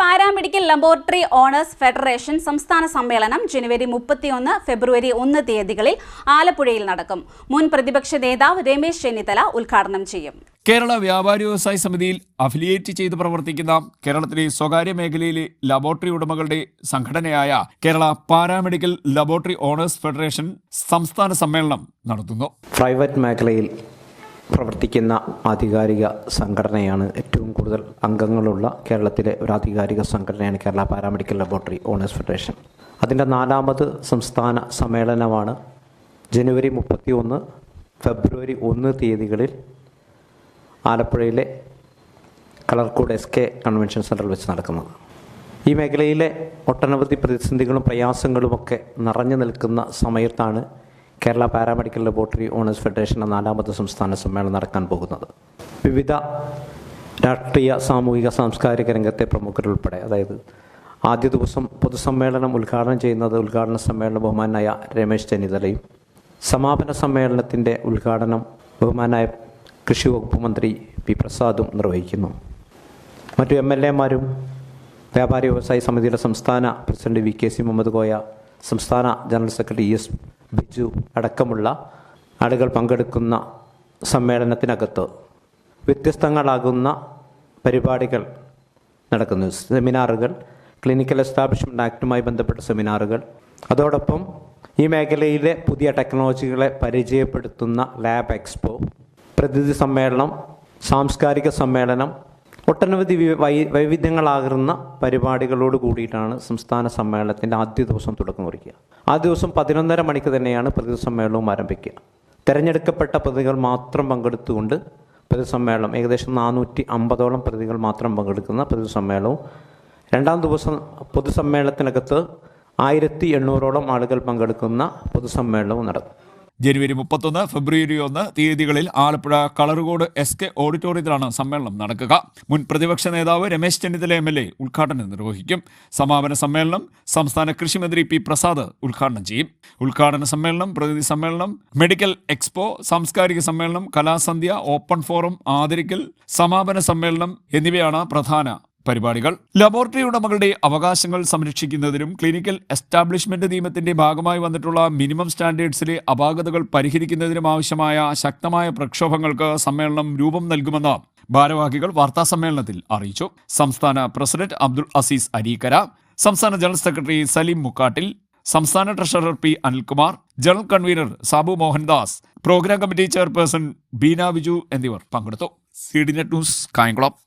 Paramedical laboratory owners federation സംസ്ഥാന സമ്മേളനം ജനുവരി മുപ്പത്തിയൊന്ന് ഫെബ്രുവരി ഒന്ന് തീയതികളിൽ ആലപ്പുഴയിൽ നടക്കും. മുൻ പ്രതിപക്ഷ നേതാവ് രമേശ് ചെന്നിത്തല ഉദ്ഘാടനം ചെയ്യും. കേരള വ്യാപാരി വ്യവസായ സമിതിയിൽ അഫിലിയേറ്റ് ചെയ്ത് പ്രവർത്തിക്കുന്ന കേരളത്തിലെ സ്വകാര്യ മേഖലയിലെ ലബോറട്ടറി ഉടമകളുടെ സംഘടനയായ Kerala paramedical laboratory owners federation സംസ്ഥാന സമ്മേളനം നടത്തുന്നു. പ്രൈവറ്റ് മേഖലയിൽ പ്രവർത്തിക്കുന്ന ആധികാരിക സംഘടനയാണ് ഏറ്റവും കൂടുതൽ അംഗങ്ങളുള്ള കേരളത്തിലെ ഒരു ആധികാരിക സംഘടനയാണ് Kerala paramedical laboratory owners federation. അതിന്റെ നാലാമത് സംസ്ഥാന സമ്മേളനമാണ് ജനുവരി മുപ്പത്തി ഒന്ന് ഫെബ്രുവരി ഒന്ന് തീയതികളിൽ ആലപ്പുഴയിലെ കളർക്കോട് എസ് കെ കൺവെൻഷൻ സെന്ററിൽ വെച്ച് നടക്കുന്നത്. ഈ മേഖലയിലെ ഒട്ടനവധി പ്രതിസന്ധികളും പ്രയാസങ്ങളുമൊക്കെ നിറഞ്ഞു നിൽക്കുന്ന സമയത്താണ് കേരള പാരാമെഡിക്കൽ ലബോറട്ടറി ഓണേഴ്സ് ഫെഡറേഷന്റെ നാലാമത്തെ സംസ്ഥാന സമ്മേളനം നടക്കാൻ പോകുന്നത്. വിവിധ രാഷ്ട്രീയ സാമൂഹിക സാംസ്കാരിക രംഗത്തെ പ്രമുഖരുൾപ്പെടെ അതായത് ആദ്യ ദിവസം പൊതുസമ്മേളനം ഉദ്ഘാടനം ചെയ്യുന്നത് ഉദ്ഘാടന സമ്മേളന ബഹുമാനായ രമേശ് ചെന്നിത്തലയും സമാപന സമ്മേളനത്തിന്റെ ഉദ്ഘാടനം ബഹുമാനായ കൃഷി വകുപ്പ് മന്ത്രി പി പ്രസാദും നിർവഹിക്കുന്നു. മറ്റു എം എൽ എമാരും വ്യാപാരി വ്യവസായ സമിതിയുടെ സംസ്ഥാന president V K C Muhammad Koya സംസ്ഥാന ജനറൽ സെക്രട്ടറി എസ് ബിജു അടക്കമുള്ള ആളുകൾ പങ്കെടുക്കുന്ന സമ്മേളനത്തിനകത്ത് വ്യത്യസ്തങ്ങളാകുന്ന പരിപാടികൾ നടക്കുന്നു. സെമിനാറുകൾ ക്ലിനിക്കൽ എസ്റ്റാബ്ലിഷ്മെന്റ് ആക്ടുമായി ബന്ധപ്പെട്ട സെമിനാറുകൾ. അതോടൊപ്പം ഈ മേഖലയിലെ പുതിയ ടെക്നോളജികളെ പരിചയപ്പെടുത്തുന്ന ലാബ് എക്സ്പോ പ്രതിനിധി സമ്മേളനം സാംസ്കാരിക സമ്മേളനം ഒട്ടനവധി വൈവിധ്യങ്ങളാകുന്ന പരിപാടികളോട് കൂടിയിട്ടാണ് സംസ്ഥാന സമ്മേളനത്തിന്റെ ആദ്യ ദിവസം തുടക്കം കുറിക്കുക. ആ ദിവസം പതിനൊന്നര മണിക്ക് തന്നെയാണ് പ്രതിനിധി സമ്മേളനവും ആരംഭിക്കുക. തിരഞ്ഞെടുക്കപ്പെട്ട പ്രതികൾ മാത്രം പങ്കെടുത്തുകൊണ്ട് പൊതുസമ്മേളനം ഏകദേശം നാനൂറ്റി അമ്പതോളം പ്രതികൾ മാത്രം പങ്കെടുക്കുന്ന പൊതുസമ്മേളനവും രണ്ടാം ദിവസം പൊതുസമ്മേളനത്തിനകത്ത് ആയിരത്തി എണ്ണൂറോളം ആളുകൾ പങ്കെടുക്കുന്ന പൊതുസമ്മേളനവും നടക്കും. ജനുവരി മുപ്പത്തൊന്ന് ഫെബ്രുവരി ഒന്ന് തീയതികളിൽ ആലപ്പുഴ കളറുകോട് എസ് കെ ഓഡിറ്റോറിയത്തിലാണ് സമ്മേളനം നടക്കുക. മുൻ പ്രതിപക്ഷ നേതാവ് Ramesh Chennithala M L A ഉദ്ഘാടനം നിർവഹിക്കും. സമാപന സമ്മേളനം സംസ്ഥാന കൃഷിമന്ത്രി പി പ്രസാദ് ഉദ്ഘാടനം ചെയ്യും. ഉദ്ഘാടന സമ്മേളനം പ്രതിനിധി സമ്മേളനം മെഡിക്കൽ എക്സ്പോ സാംസ്കാരിക സമ്മേളനം കലാസന്ധ്യ ഓപ്പൺ ഫോറം ആദരിക്കൽ സമാപന സമ്മേളനം എന്നിവയാണ് പ്രധാന പരിപാടികൾ. ലബോറട്ടറി ഉടമകളുടെ അവകാശങ്ങൾ സംരക്ഷിക്കുന്നതിനും ക്ലിനിക്കൽ എസ്റ്റാബ്ലിഷ്മെന്റ് നിയമത്തിന്റെ ഭാഗമായി വന്നിട്ടുള്ള മിനിമം സ്റ്റാൻഡേർഡ്സിലെ അപാകതകൾ പരിഹരിക്കുന്നതിനും ആവശ്യമായ ശക്തമായ പ്രക്ഷോഭങ്ങൾക്ക് സമ്മേളനം രൂപം നൽകുമെന്ന് ഭാരവാഹികൾ വാർത്താ സമ്മേളനത്തിൽ അറിയിച്ചു. സംസ്ഥാന പ്രസിഡന്റ് അബ്ദുൾ അസീസ് അരീക്കര സംസ്ഥാന ജനറൽ സെക്രട്ടറി സലീം മുക്കാട്ടിൽ സംസ്ഥാന treasurer P Anilkumar general convener Sabu Mohandas programme committee chairperson Beena Viju എന്നിവർ പങ്കെടുത്തു. C D net news Kayamkulam.